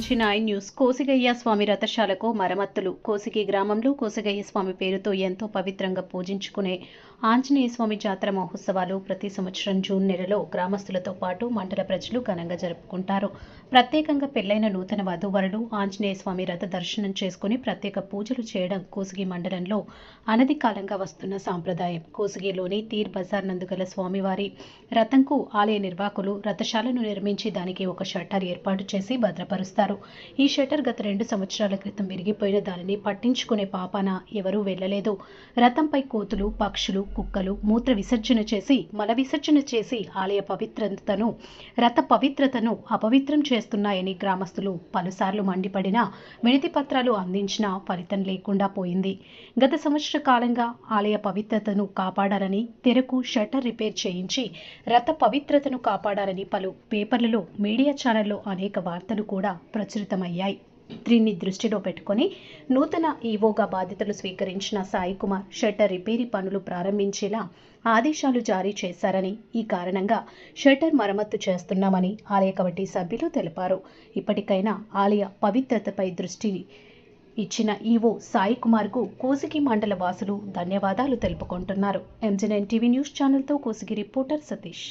నుంచి న్యూస్ కోసిగయ్య స్వామి రథశాలకు మరమ్మతులు. కోసిగి గ్రామంలో కోసిగయ్య స్వామి పేరుతో ఎంతో పవిత్రంగా పూజించుకునే ఆంజనేయ స్వామి జాతర మహోత్సవాలు ప్రతి సంవత్సరం జూన్ నెలలో గ్రామస్తులతో పాటు మండల ప్రజలు ఘనంగా జరుపుకుంటారు. ప్రత్యేకంగా పెళ్ళైన నూతన వధూవరులు ఆంజనేయ స్వామి రథ దర్శనం చేసుకుని ప్రత్యేక పూజలు చేయడం కోసిగి మండలంలో అనధికాలంగా వస్తున్న సాంప్రదాయం. కోసిగిలోని తీర్ బజార్ నందుగల స్వామివారి రథంకు ఆలయ నిర్వాహకులు రథశాలను నిర్మించి దానికి ఒక షట్టర్ ఏర్పాటు చేసి భద్రపరుస్తారు. ఈ షట్టర్ గత రెండు సంవత్సరాల క్రితం విరిగిపోయిన దానిని పట్టించుకునే పాపాన ఎవరూ వెళ్ళలేదు. రథంపై కోతులు పక్షులు కుక్కలు మూత్ర విసర్జన చేసి మల విసర్జన చేసి ఆలయ పవిత్రతను రథ పవిత్రతను అపవిత్రం చేస్తున్నాయని గ్రామస్తులు పలుసార్లు మండిపడినా వినతి పత్రాలు అందించినా ఫలితం లేకుండా పోయింది. గత సంవత్సర కాలంగా ఆలయ పవిత్రతను కాపాడాలని తెరకు షట్టర్ రిపేర్ చేయించి రథ పవిత్రతను కాపాడాలని పలు పేపర్లలో మీడియా ఛానల్లో అనేక వార్తలు కూడా ప్రచురితమయ్యాయి. దీన్ని దృష్టిలో పెట్టుకొని నూతన ఈవోగా బాధ్యతలు స్వీకరించిన సాయి కుమార్ షట్టర్ రిపేరీ పనులు ప్రారంభించేలా ఆదేశాలు జారీ చేశారని ఈ కారణంగా షట్టర్ మరమ్మత్తు చేస్తున్నామని ఆలయ కమిటీ సభ్యులు తెలిపారు. ఇప్పటికైనా ఆలయ పవిత్రతపై దృష్టి ఇచ్చిన ఈవో సాయి కుమార్కు కోసిగి మండల వాసులు ధన్యవాదాలు తెలుపుకుంటున్నారు. ఎంజెన్ టీవీ న్యూస్ ఛానల్తో కోసిగి రిపోర్టర్ సతీష్.